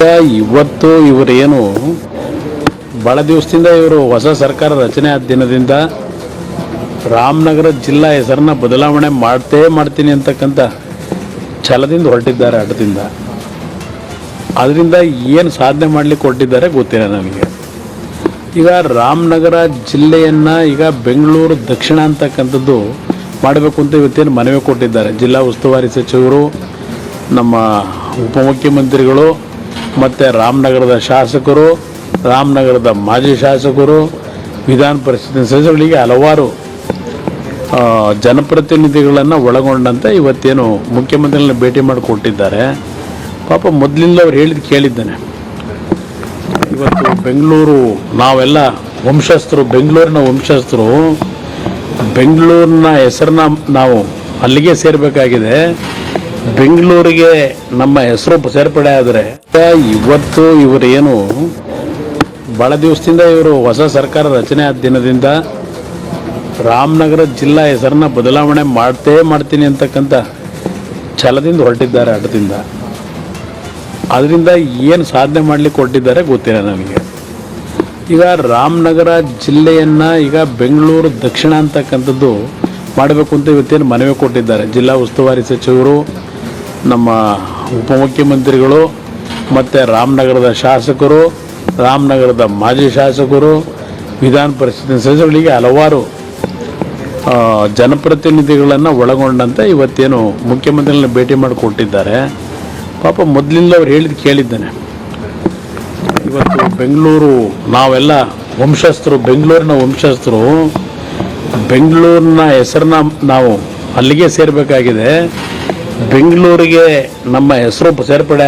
ಇವತ್ತು ಇವರೇನು ಬಹಳ ದಿವಸದಿಂದ ಇವರು ಹೊಸ ಸರ್ಕಾರ ರಚನೆ ಆದ ದಿನದಿಂದ ರಾಮನಗರ ಜಿಲ್ಲಾ ಹೆಸರನ್ನ ಬದಲಾವಣೆ ಮಾಡ್ತೇ ಮಾಡ್ತೀನಿ ಅಂತಕ್ಕಂಥ ಛಲದಿಂದ ಹೊರಟಿದ್ದಾರೆ ಹಠದಿಂದ. ಅದರಿಂದ ಏನು ಸಾಧನೆ ಮಾಡಲಿಕ್ಕೆ ಹೊರಟಿದ್ದಾರೆ ಗೊತ್ತಿಲ್ಲ ನಮಗೆ. ಈಗ ರಾಮನಗರ ಜಿಲ್ಲೆಯನ್ನು ಈಗ ಬೆಂಗಳೂರು ದಕ್ಷಿಣ ಅಂತಕ್ಕಂಥದ್ದು ಮಾಡಬೇಕು ಅಂತ ಇವತ್ತೇನು ಮನವಿ ಕೊಟ್ಟಿದ್ದಾರೆ. ಜಿಲ್ಲಾ ಉಸ್ತುವಾರಿ ಸಚಿವರು, ನಮ್ಮ ಉಪಮುಖ್ಯಮಂತ್ರಿಗಳು ಮತ್ತು ರಾಮನಗರದ ಶಾಸಕರು, ರಾಮನಗರದ ಮಾಜಿ ಶಾಸಕರು, ವಿಧಾನ ಪರಿಷತ್ತಿನ ಸದಸ್ಯರುಗಳಿಗೆ ಹಲವಾರು ಜನಪ್ರತಿನಿಧಿಗಳನ್ನು ಒಳಗೊಂಡಂತೆ ಇವತ್ತೇನು ಮುಖ್ಯಮಂತ್ರಿಗಳನ್ನ ಭೇಟಿ ಮಾಡಿಕೊಟ್ಟಿದ್ದಾರೆ. ಪಾಪ ಮೊದಲಿಂದ ಅವ್ರು ಹೇಳಿದ್ದು ಕೇಳಿದ್ದಾನೆ. ಇವತ್ತು ಬೆಂಗಳೂರು ನಾವೆಲ್ಲ ವಂಶಸ್ಥರು, ಬೆಂಗಳೂರಿನ ವಂಶಸ್ಥರು, ಬೆಂಗಳೂರಿನ ಹೆಸರನ್ನ ನಾವು ಅಲ್ಲಿಗೆ ಸೇರಬೇಕಾಗಿದೆ. ಬೆಂಗಳೂರಿಗೆ ನಮ್ಮ ಹೆಸರು ಸೇರ್ಪಡೆ ಆದರೆ ಇವತ್ತು ಇವರೇನು ಭಾಳ ದಿವಸದಿಂದ ಇವರು ಹೊಸ ಸರ್ಕಾರ ರಚನೆ ಆದ ದಿನದಿಂದ ರಾಮನಗರ ಜಿಲ್ಲಾ ಹೆಸರನ್ನ ಬದಲಾವಣೆ ಮಾಡ್ತೇ ಮಾಡ್ತೀನಿ ಅಂತಕ್ಕಂಥ ಛಲದಿಂದ ಹೊರಟಿದ್ದಾರೆ ಆಟದಿಂದ ಅದರಿಂದ ಏನು ಸಾಧನೆ ಮಾಡಲಿಕ್ಕೆ ಕೊಟ್ಟಿದ್ದಾರೆ ಗೊತ್ತಿಲ್ಲ ನಮಗೆ. ಈಗ ರಾಮನಗರ ಜಿಲ್ಲೆಯನ್ನು ಈಗ ಬೆಂಗಳೂರು ದಕ್ಷಿಣ ಅಂತಕ್ಕಂಥದ್ದು ಮಾಡಬೇಕು ಅಂತ ಇವತ್ತೇನು ಮನವಿ ಕೊಟ್ಟಿದ್ದಾರೆ. ಜಿಲ್ಲಾ ಉಸ್ತುವಾರಿ ಸಚಿವರು ನಮ್ಮ ಉಪಮುಖ್ಯಮಂತ್ರಿಗಳು, ಮತ್ತು ರಾಮನಗರದ ಶಾಸಕರು, ರಾಮನಗರದ ಮಾಜಿ ಶಾಸಕರು, ವಿಧಾನ ಪರಿಷತ್ತಿನ ಸದಸ್ಯರುಗಳಿಗೆ ಹಲವಾರು ಜನಪ್ರತಿನಿಧಿಗಳನ್ನು ಒಳಗೊಂಡಂತೆ ಇವತ್ತೇನು ಮುಖ್ಯಮಂತ್ರಿಗಳನ್ನ ಭೇಟಿ ಮಾಡಿಕೊಟ್ಟಿದ್ದಾರೆ. ಪಾಪ ಮೊದಲಿಂದ ಅವ್ರು ಹೇಳಿದ್ದು ಕೇಳಿದ್ದಾನೆ. ಇವತ್ತು ಬೆಂಗಳೂರು ನಾವೆಲ್ಲ ವಂಶಸ್ಥರು, ಬೆಂಗಳೂರಿನ ವಂಶಸ್ಥರು, ಬೆಂಗಳೂರಿನ ಹೆಸರನ್ನ ನಾವು ಅಲ್ಲಿಗೆ ಸೇರಬೇಕಾಗಿದೆ. ಬೆಂಗಳೂರಿಗೆ ನಮ್ಮ ಹೆಸರು ಸೇರ್ಪಡೆ